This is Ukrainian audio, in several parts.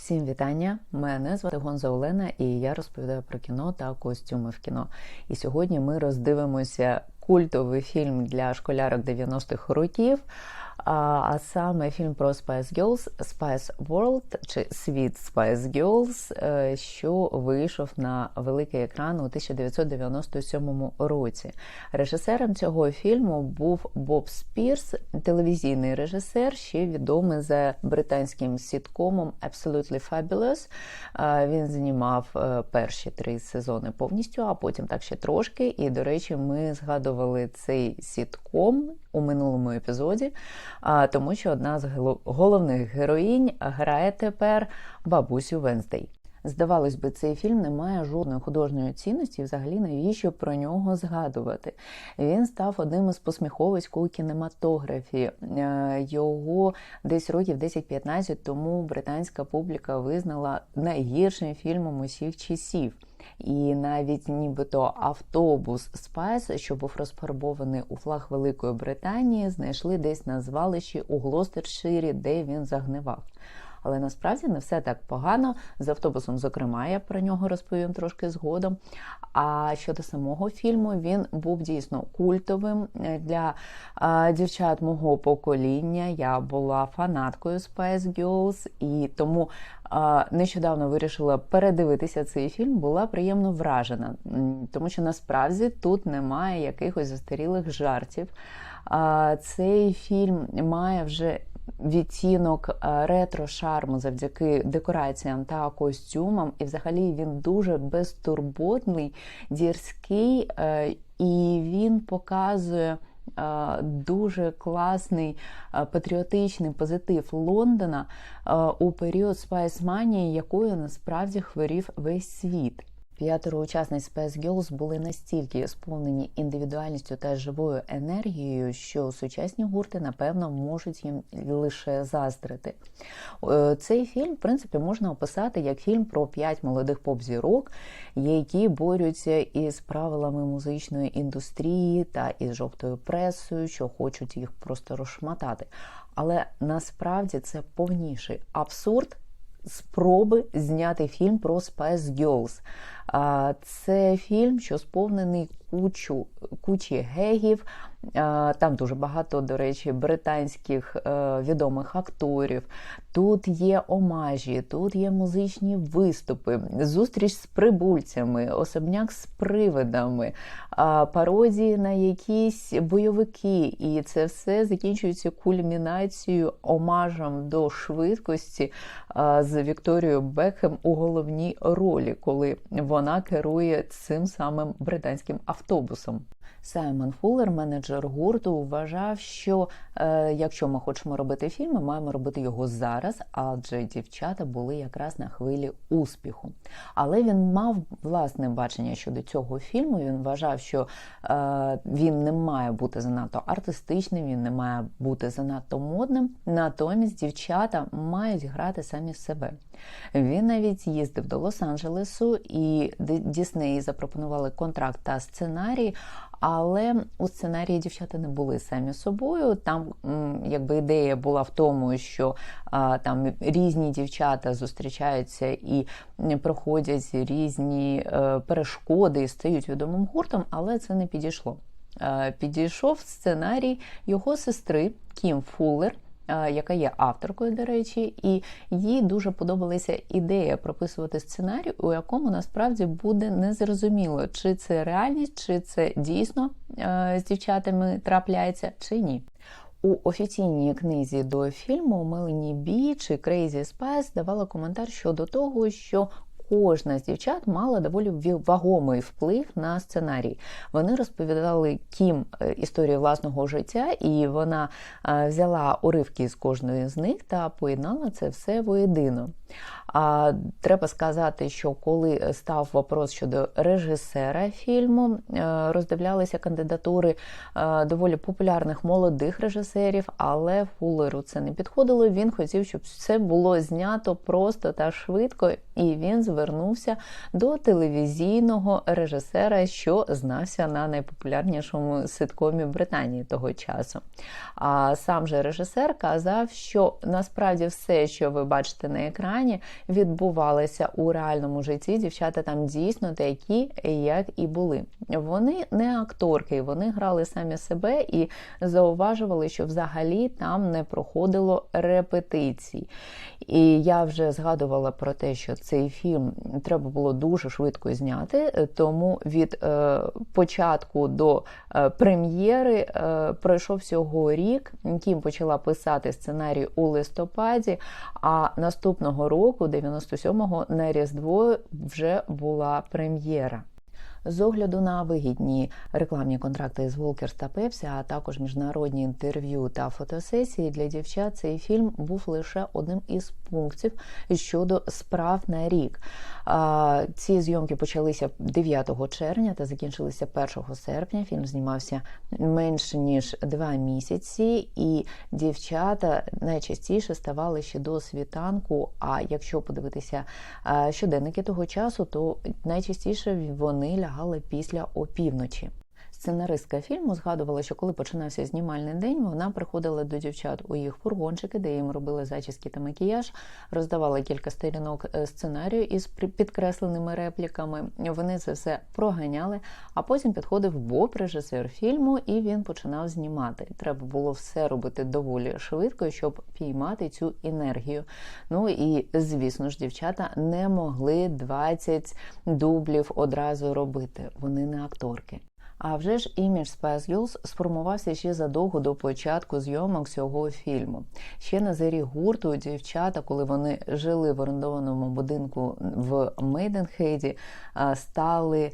Всім вітання! Мене звати Гонза Олена, і я розповідаю про кіно та костюми в кіно. І сьогодні ми роздивимося культовий фільм для школярок 90-х років. А, саме фільм про Spice Girls Spice World чи Світ Spice Girls, е, що вийшов на великий екран у 1997 році. Режисером цього фільму був Боб Спірс, телевізійний режисер, ще відомий за британським сіткомом Absolutely Fabulous. Він знімав е, перші три сезони повністю, а потім так ще трошки. І, до речі, ми згадували цей сітком у минулому епізоді, тому що одна з головних героїнь грає тепер бабусю Венздей. Здавалось би, цей фільм не має жодної художньої цінності, взагалі навіщо про нього згадувати. Він став одним із посміховиськ у кінематографі. Е, Його десь років 10-15 тому британська публіка визнала найгіршим фільмом усіх часів. І навіть нібито автобус Спайс, що був розфарбований у флаг Великої Британії, знайшли десь на звалищі у Глостерширі, де він загнивав. Але насправді не все так погано. З автобусом, зокрема, я про нього розповім трошки згодом. А щодо самого фільму, він був дійсно культовим для а, дівчат мого покоління. Я була фанаткою Spice Girls, і тому нещодавно вирішила передивитися цей фільм. Була приємно вражена, тому що насправді тут немає якихось застарілих жартів. Цей фільм має вже відтінок е, ретро шарму завдяки декораціям та костюмам, і взагалі він дуже безтурботний, дірський, е, і він показує. Е, Дуже класний е, патріотичний позитив Лондона е, у період спайсманії, якою насправді хворів весь світ. П'ятеро учасниць Spice Girls були настільки сповнені індивідуальністю та живою енергією, що сучасні гурти, напевно, можуть їм лише заздрити. Е, Цей фільм, в принципі, можна описати як фільм про п'ять молодих поп-зірок, які борються із правилами музичної індустрії та із жовтою пресою, що хочуть їх просто розшматати. Але насправді це повніший абсурд спроби зняти фільм про Spice Girls. Це фільм, що сповнений кучу, кучі гегів. Там дуже багато, до речі, британських е, відомих акторів. Тут є омажі, тут є музичні виступи, зустріч з прибульцями, особняк з привидами, пародії на якісь бойовики. І це все закінчується кульмінацією омажем до швидкості з Вікторією Бекхем у головній ролі, коли вона керує цим самим британським автобусом. Саймон Фуллер, менеджер гурту, вважав, що е, якщо ми хочемо робити фільм, ми маємо робити його зараз, адже дівчата були якраз на хвилі успіху. Але він мав власне бачення щодо цього фільму. Він вважав, що е, він не має бути занадто артистичним, він не має бути занадто модним. Натомість дівчата мають грати самі себе. Він навіть їздив до Лос-Анджелесу, і Діснеї запропонували контракт та сценарій. Але у сценарії дівчата не були самі собою. Там якби ідея була в тому, що а, там різні дівчата зустрічаються і проходять різні е, перешкоди і стають відомим гуртом, але це не підійшло. Е, підійшов сценарій його сестри Кім Фуллер. Яка є авторкою, до речі, і їй дуже подобалася ідея прописувати сценарій, у якому насправді буде незрозуміло, чи це реальність, чи це дійсно з дівчатами трапляється, чи ні. У офіційній книзі до фільму Мелані Бі чи Crazy Spice давала коментар щодо того, що кожна з дівчат мала доволі вагомий вплив на сценарій. Вони розповідали Кім історію власного життя, і вона взяла уривки з кожної з них та поєднала це все воєдино. А треба сказати, що коли став вопрос щодо режисера фільму, роздивлялися кандидатури доволі популярних молодих режисерів, але Фуллеру це не підходило. Він хотів, щоб все було знято просто та швидко, і він звернувся до телевізійного режисера, що знався на найпопулярнішому ситкомі Британії того часу. А сам же режисер казав, що насправді все, що ви бачите на екрані, відбувалися у реальному житті. Дівчата там дійсно такі, як і були. Вони не акторки, вони грали самі себе і зауважували, що взагалі там не проходило репетицій. І я вже згадувала про те, що цей фільм треба було дуже швидко зняти, тому від е, початку до е, прем'єри е, пройшов всього рік. Кім почала писати сценарій у листопаді, а наступного року, 97-го, на Різдво, вже була прем'єра. З огляду на вигідні рекламні контракти з Волкерс та Пепсі, а також міжнародні інтерв'ю та фотосесії для дівчат, цей фільм був лише одним із пунктів щодо справ на рік. Ці зйомки почалися 9 червня та закінчилися 1 серпня. Фільм знімався менше ніж два місяці, і дівчата найчастіше ставали ще до світанку. А якщо подивитися щоденники того часу, то найчастіше вони лягали після опівночі. Сценаристка фільму згадувала, що коли починався знімальний день, вона приходила до дівчат у їх фургончики, де їм робили зачіски та макіяж, роздавала кілька сторінок е, сценарію із підкресленими репліками. Вони це все проганяли, а потім підходив Боб, режисер фільму, і він починав знімати. Треба було все робити доволі швидко, щоб піймати цю енергію. Ну і звісно ж, дівчата не могли 20 дублів одразу робити. Вони не акторки. А вже ж імідж Spice Girls сформувався ще задовго до початку зйомок цього фільму. Ще на зері гурту дівчата, коли вони жили в орендованому будинку в Мейденхейді, стали.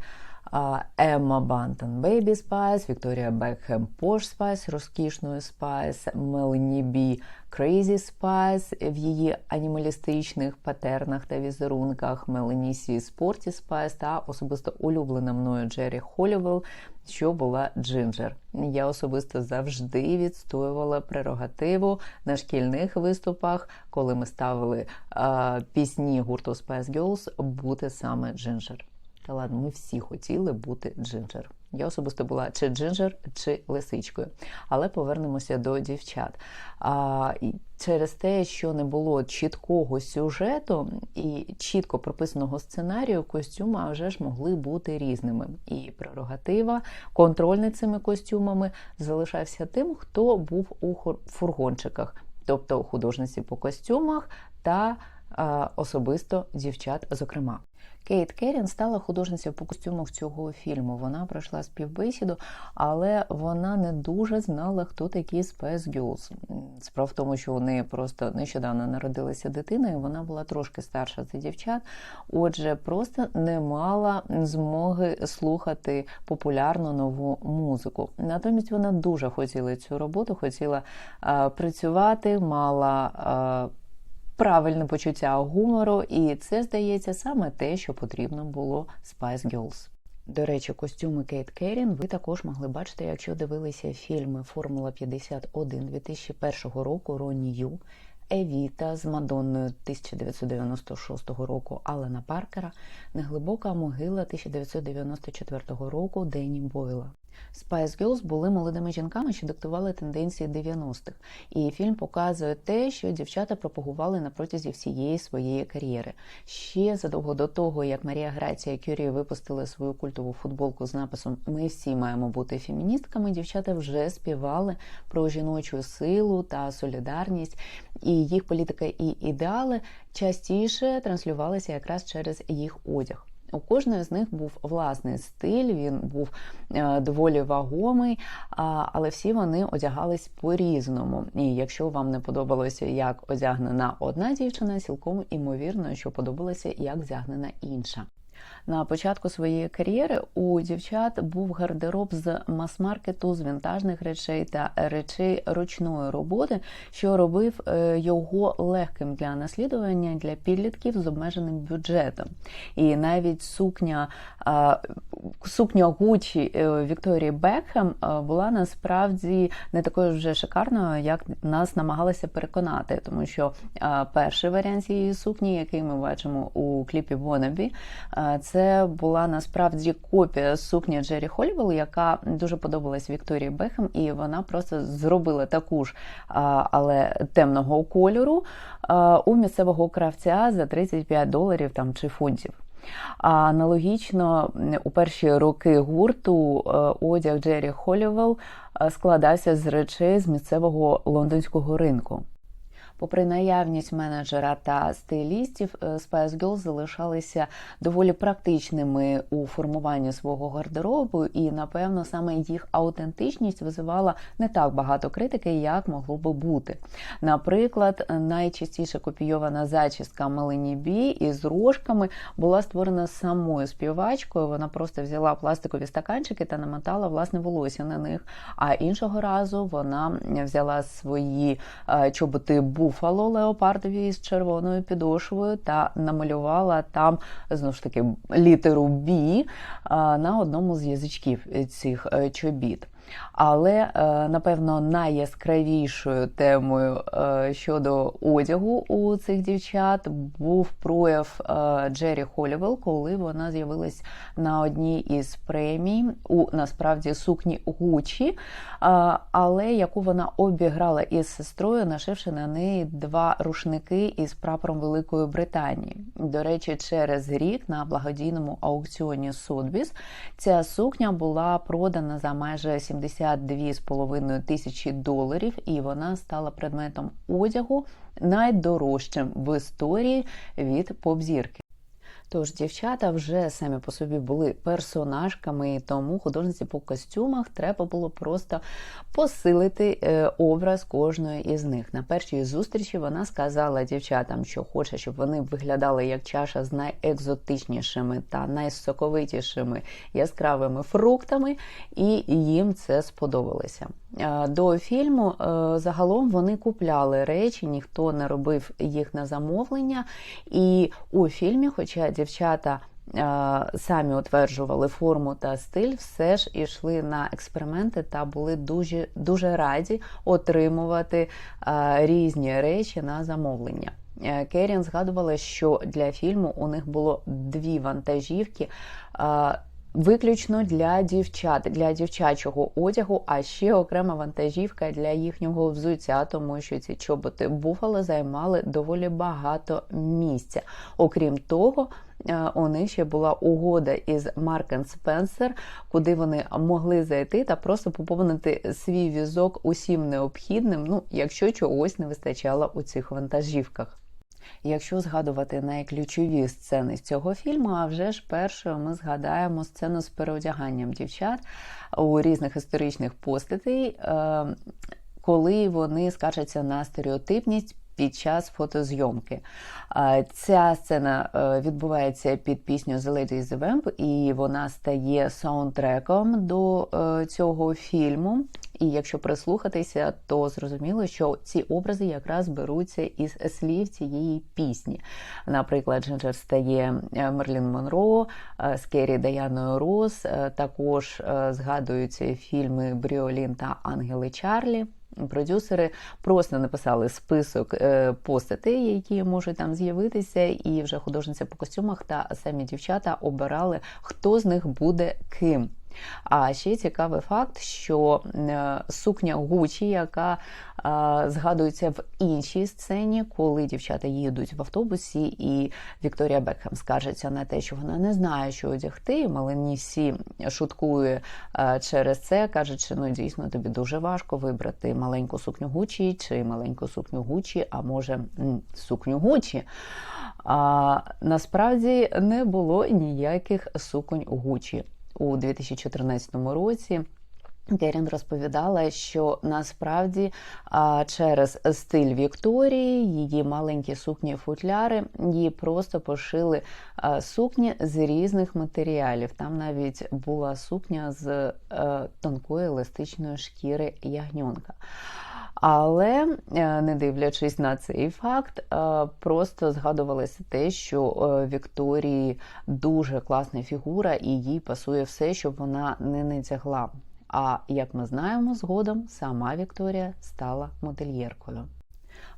Емма Бантон Бейбі Спайс, Вікторія Бекхем Пош Спайс, розкішною Спайс, Мелані Бі Крейзі Спайс в її анімалістичних патернах та візерунках, Мелані Сі Спорті Спайс та особисто улюблена мною Джері Холівелл, що була Джинджер. Я особисто завжди відстоювала прерогативу на шкільних виступах, коли ми ставили а, пісні гурту Spice Girls, бути саме Джинджер. Та ладно, ми всі хотіли бути джинджер. Я особисто була чи джинджер, чи лисичкою. Але повернемося до дівчат. А, Через те, що не було чіткого сюжету і чітко прописаного сценарію, костюми вже ж могли бути різними. І прерогатива, контроль над цими костюмами залишався тим, хто був у фургончиках, тобто художниці по костюмах та особисто дівчат, зокрема. Кейт Керін стала художницею по костюмах цього фільму. Вона пройшла співбесіду, але вона не дуже знала, хто такі Spice Girls. Справа в тому, що вони просто нещодавно народилася дитина, і вона була трошки старша за дівчат. Отже, просто не мала змоги слухати популярну нову музику. Натомість вона дуже хотіла цю роботу, хотіла а, працювати, мала. А, правильне почуття гумору, і це здається саме те, що потрібно було Spice Girls. До речі, костюми Кейт Керін ви також могли бачити, якщо дивилися фільми Формула 51 2001 року Ронні Ю, Евіта з Мадонною 1996 року Алена Паркера, Неглибока могила 1994 року Дені Бойла. Spice Girls були молодими жінками, що диктували тенденції 90-х. І фільм показує те, що дівчата пропагували на протязі всієї своєї кар'єри. Ще задовго до того, як Марія Грація Кюрі випустила свою культову футболку з написом Ми всі маємо бути феміністками. Дівчата вже співали про жіночу силу та солідарність, і їх політика і ідеали частіше транслювалися якраз через їх одяг. У кожної з них був власний стиль, він був е, доволі вагомий, але всі вони одягались по-різному. І якщо вам не подобалося, як одягнена одна дівчина, цілком імовірно, що подобалося, як одягнена інша. На початку своєї кар'єри у дівчат був гардероб з мас-маркету, з вінтажних речей та речей ручної роботи, що робив е, його легким для наслідування для підлітків з обмеженим бюджетом. І навіть сукня сукня Гучі е, Вікторії Бекхем е, була насправді не такою вже шикарною, як нас намагалися переконати, тому що перший варіант цієї сукні, який ми бачимо у кліпі Вонабі, це була насправді копія сукні Джері Холівел, яка дуже подобалась Вікторії Бехем, і вона просто зробила таку ж, але темного кольору у місцевого кравця за 35 доларів там чи фунтів. Аналогічно у перші роки гурту е, одяг Джері Холівел е, складався з речей з місцевого лондонського ринку. Попри наявність менеджера та стилістів, е, Spice Girls залишалися доволі практичними у формуванні свого гардеробу, і напевно саме їх аутентичність визивала не так багато критики, як могло би бути. Наприклад, найчастіше копійована зачістка Мелені Бі із рожками була створена самою співачкою. Вона просто взяла пластикові стаканчики та намотала власне волосся на них. А іншого разу вона взяла свої е, чоботи буфало леопардові з червоною підошвою та намалювала там знову ж таки літеру Бі на одному з язичків цих е, чобіт. Але, е, напевно, найяскравішою темою е, щодо одягу у цих дівчат був прояв е, Джері Холівел, коли вона з'явилась на одній із премій у насправді сукні Гучі, але яку вона обіграла із сестрою, нашивши на неї два рушники із прапором Великої Британії. До речі, через рік на благодійному аукціоні Сотбіс ця сукня була продана за майже 70 72,5 тисячі доларів, і вона стала предметом одягу найдорожчим в історії від поп-зірки. Тож дівчата вже самі по собі були персонажками, тому художниці по костюмах треба було просто посилити е, образ кожної із них. На першій зустрічі вона сказала дівчатам, що хоче, щоб вони виглядали як чаша з найекзотичнішими та найсоковитішими яскравими фруктами, і їм це сподобалося. Е, до фільму е, загалом вони купляли речі, ніхто не робив їх на замовлення. І у фільмі, хоча дівчата е, самі утверджували форму та стиль, все ж ішли на експерименти та були дуже, дуже раді отримувати різні речі на замовлення. Керін згадувала, що для фільму у них було дві вантажівки виключно для дівчат, для дівчачого одягу, а ще окрема вантажівка для їхнього взуття, тому що ці чоботи буфало займали доволі багато місця. Окрім того, е, у них ще була угода із Mark Spencer, куди вони могли зайти та просто поповнити свій візок усім необхідним, ну якщо чогось не вистачало у цих вантажівках. Якщо згадувати найключові сцени з цього фільму, а вже ж першою ми згадаємо сцену з переодяганням дівчат у різних історичних постатей, е, коли вони скаржаться на стереотипність. Під час фотозйомки. Е, ця сцена е, відбувається під пісню The Lady is the Vamp, і вона стає саундтреком до цього фільму. І якщо прислухатися, то зрозуміло, що ці образи якраз беруться із слів цієї пісні. Наприклад, Джинджер стає е, Мерлін Монро, е, Скері Даяною Рос, е, також згадуються фільми Бріолін та Ангели Чарлі. Продюсери просто написали список постатей, які можуть там з'явитися, і вже художниця по костюмах та самі дівчата обирали, хто з них буде ким. А ще цікавий факт, що е, сукня Гучі, яка згадується в іншій сцені, коли дівчата їдуть в автобусі, і Вікторія Бекхем скаржиться на те, що вона не знає, що одягти. Малені всі шуткує через це, кажучи, ну дійсно тобі дуже важко вибрати маленьку сукню Гучі чи маленьку сукню Гучі, а може сукню Гучі. А насправді не було ніяких суконь Гучі у 2014 році. Керін розповідала, що насправді через стиль Вікторії, її маленькі сукні футляри, її просто пошили сукні з різних матеріалів. Там навіть була сукня з е, тонкої еластичної шкіри ягньонка. Але, е, не дивлячись на цей факт, е, просто згадувалося те, що е, Вікторії дуже класна фігура, і їй пасує все, щоб вона не натягла. А як ми знаємо, згодом сама Вікторія стала модельєркою.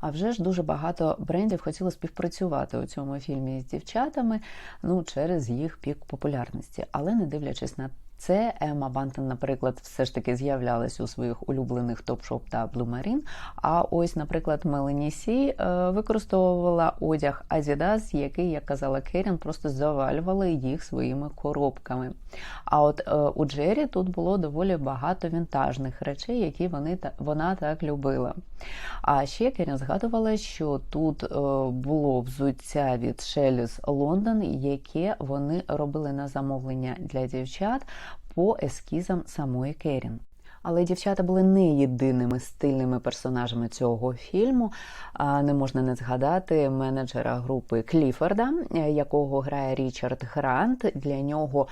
А вже ж дуже багато брендів хотіло співпрацювати у цьому фільмі з дівчатами ну, через їх пік популярності. Але не дивлячись на це Ема Бантон, наприклад, все ж таки з'являлась у своїх улюблених топ-шоп та Blue А ось, наприклад, Мелані Сі е, використовувала одяг Adidas, який, як казала Керін, просто завалювали їх своїми коробками. А от е, у Джері тут було доволі багато вінтажних речей, які вони вона так любила. А ще Керін згадувала, що тут е, було взуття від Шеліс Лондон, яке вони робили на замовлення для дівчат по ескізам самої Керін. Але дівчата були не єдиними стильними персонажами цього фільму. Не можна не згадати менеджера групи Кліфорда, якого грає Річард Грант. Для нього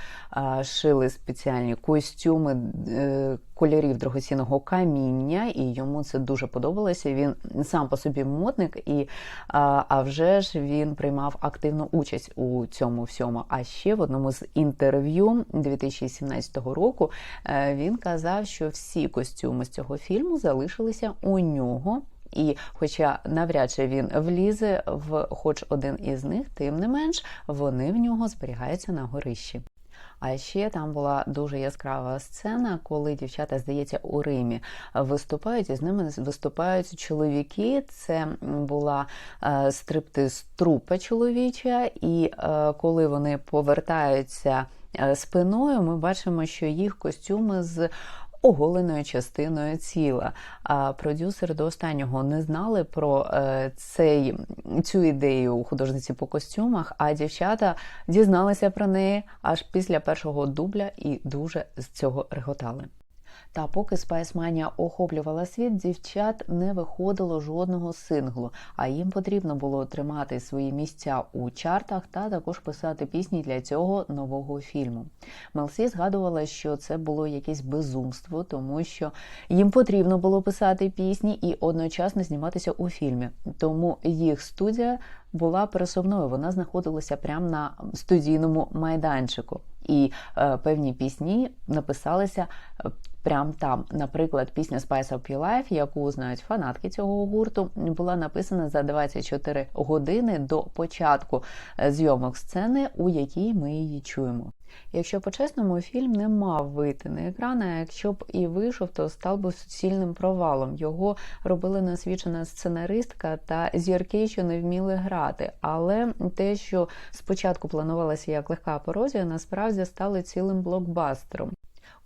шили спеціальні костюми е, кольорів драгоцінного каміння, і йому це дуже подобалося. Він сам по собі модник, і а вже ж він приймав активну участь у цьому всьому. А ще в одному з інтерв'ю 2017 року е, він казав, що всі костюми з цього фільму залишилися у нього. І, хоча навряд чи він влізе в хоч один із них, тим не менш вони в нього зберігаються на горищі. А ще там була дуже яскрава сцена, коли дівчата, здається, у Римі виступають, і з ними виступають чоловіки. Це була е, стриптиз трупа чоловіча, і е, коли вони повертаються е, спиною, ми бачимо, що їх костюми з оголеною частиною тіла. А продюсери до останнього не знали про е, цей цю ідею у художниці по костюмах, а дівчата дізналися про неї аж після першого дубля і дуже з цього реготали. Та поки Спайсманія охоплювала світ, дівчат не виходило жодного синглу, а їм потрібно було отримати свої місця у чартах та також писати пісні для цього нового фільму. Мелсі згадувала, що це було якесь безумство, тому що їм потрібно було писати пісні і одночасно зніматися у фільмі. Тому їх студія була пересувною. Вона знаходилася прямо на студійному майданчику, і е, певні пісні написалися прям прямо там. Наприклад, пісня Spice Up Your Life, яку знають фанатки цього гурту, була написана за 24 години до початку е, зйомок сцени, у якій ми її чуємо. Якщо по-чесному, фільм не мав вийти на екран, а якщо б і вийшов, то став би суцільним провалом. Його робили насвідчена сценаристка та зірки, що не вміли грати. Але те, що спочатку планувалося як легка пародія, насправді стало цілим блокбастером.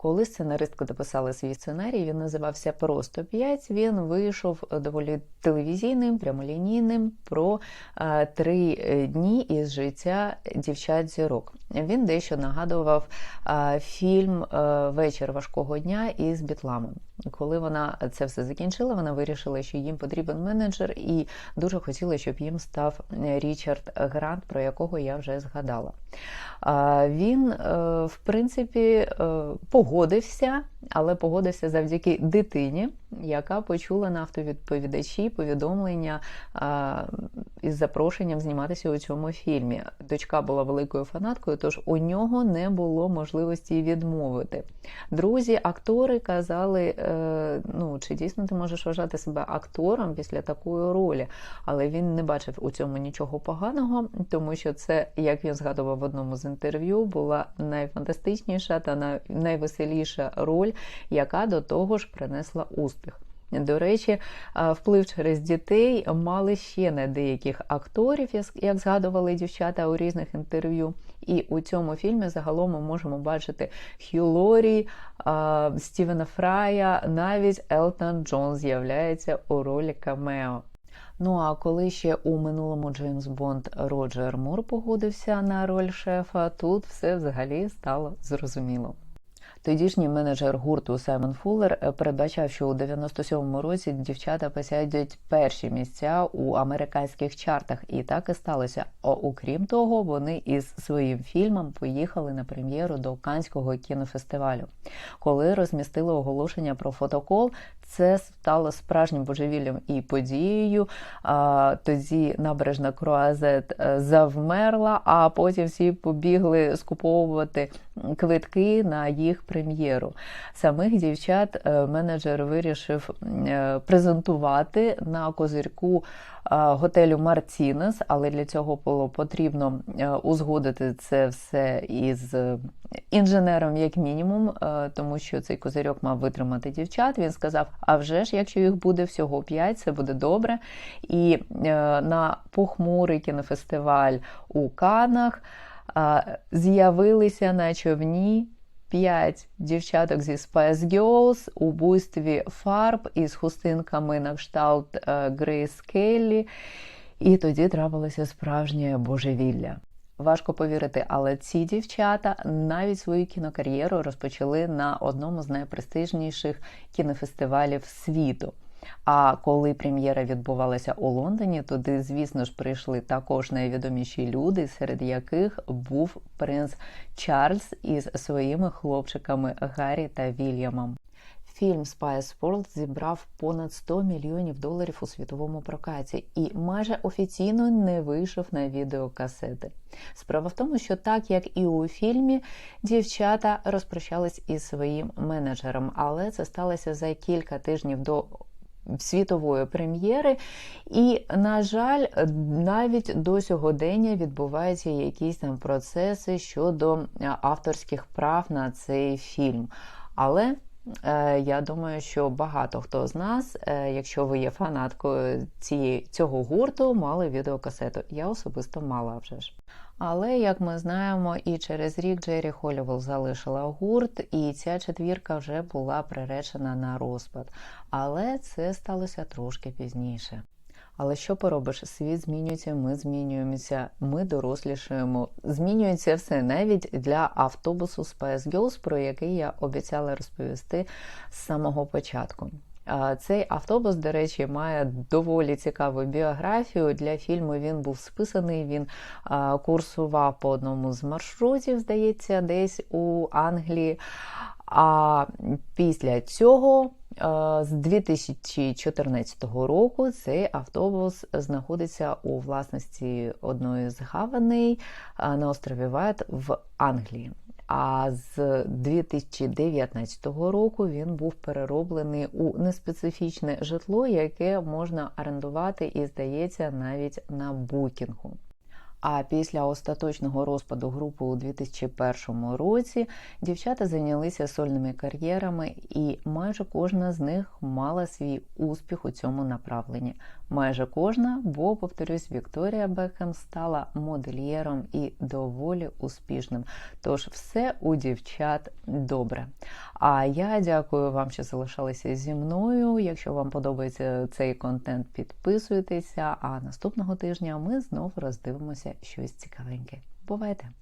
Коли сценаристка дописала свій сценарій, він називався Просто п'ять. Він вийшов доволі телевізійним, прямолінійним про три е, дні із життя дівчат-зірок. Він дещо нагадував фільм а, Вечір важкого дня із Бітламом. Коли вона це все закінчила, вона вирішила, що їм потрібен менеджер, і дуже хотіла, щоб їм став Річард Грант, про якого я вже згадала. Він, е, в принципі, е, погодився, але погодився завдяки дитині, яка почула на автовідповідачі повідомлення із запрошенням зніматися у цьому фільмі. Дочка була великою фанаткою, тож у нього не було можливості відмовити. Друзі, актори казали, е, ну чи дійсно ти можеш вважати себе актором після такої ролі, але він не бачив у цьому нічого поганого, тому що це, як він згадував в одному з інтерв'ю, була найфантастичніша та найвеселіша роль, яка до того ж принесла успіх. До речі, вплив через дітей мали ще на деяких акторів, як згадували дівчата у різних інтерв'ю. І у цьому фільмі загалом ми можемо бачити Хью Лорі, Стівена Фрая, навіть Елтон Джон з'являється у ролі Камео. Ну а коли ще у минулому Джеймс Бонд Роджер Мур погодився на роль шефа, тут все взагалі стало зрозуміло. Тодішній менеджер гурту Саймон Фуллер е, передбачав, що у 97-му році дівчата посядять перші місця у американських чартах, і так і сталося. Окрім того, вони із своїм фільмом поїхали на прем'єру до Канського кінофестивалю. Коли розмістили оголошення про фотокол, Це стало справжнім божевіллям і подією. Тоді набережна Круазет е, завмерла, а потім всі побігли скуповувати квитки на їх прем'єру. Самих дівчат е, менеджер вирішив е, презентувати на козирку готелю Мартінес, але для цього було потрібно узгодити це все із інженером, як мінімум, тому що цей козирьок мав витримати дівчат. Він сказав: а вже ж, якщо їх буде всього 5, це буде добре. І на похмурий кінофестиваль у Канах з'явилися на човні. П'ять дівчаток зі Spice Girls у буйстві фарб із хустинками на кшталт Грейс Келлі. І тоді трапилося справжнє божевілля. Важко повірити, але ці дівчата навіть свою кінокар'єру розпочали на одному з найпрестижніших кінофестивалів світу. А коли прем'єра відбувалася у Лондоні, туди, звісно ж, прийшли також найвідоміші люди, серед яких був принц Чарльз із своїми хлопчиками Гаррі та Вільямом. Фільм Spice World зібрав понад 100 мільйонів доларів у світовому прокаті і майже офіційно не вийшов на відеокасети. Справа в тому, що так як і у фільмі, дівчата розпрощались із своїм менеджером, але це сталося за кілька тижнів до світової прем'єри. І, на жаль, навіть до сьогодення відбуваються якісь там процеси щодо авторських прав на цей фільм. Але я думаю, що багато хто з нас, е, якщо ви є фанаткою цієї, цього гурту, мали відеокасету. Я особисто мала вже ж. Але, як ми знаємо, і через рік Джері Холівел залишила гурт, і ця четвірка вже була приречена на розпад. Але це сталося трошки пізніше. Але що поробиш? Світ змінюється, ми змінюємося, ми дорослішуємо. Змінюється все навіть для автобусу Spice Girls, про який я обіцяла розповісти з самого початку. Цей автобус, до речі, має доволі цікаву біографію. Для фільму він був списаний. Він курсував по одному з маршрутів, здається, десь у Англії. А після цього, з 2014 року, цей автобус знаходиться у власності одної з гаваней на острові Вайт в Англії. А з 2019 року він був перероблений у неспецифічне житло, яке можна орендувати і здається навіть на букінгу. А після остаточного розпаду групи у 2001 році дівчата зайнялися сольними кар'єрами, і майже кожна з них мала свій успіх у цьому направленні. Майже кожна, бо, повторюсь, Вікторія Бекхем стала модельєром і доволі успішним. Тож все у дівчат добре. А я дякую вам, що залишалися зі мною. Якщо вам подобається цей контент, підписуйтеся. А наступного тижня ми знову роздивимося щось цікавеньке. Бувайте!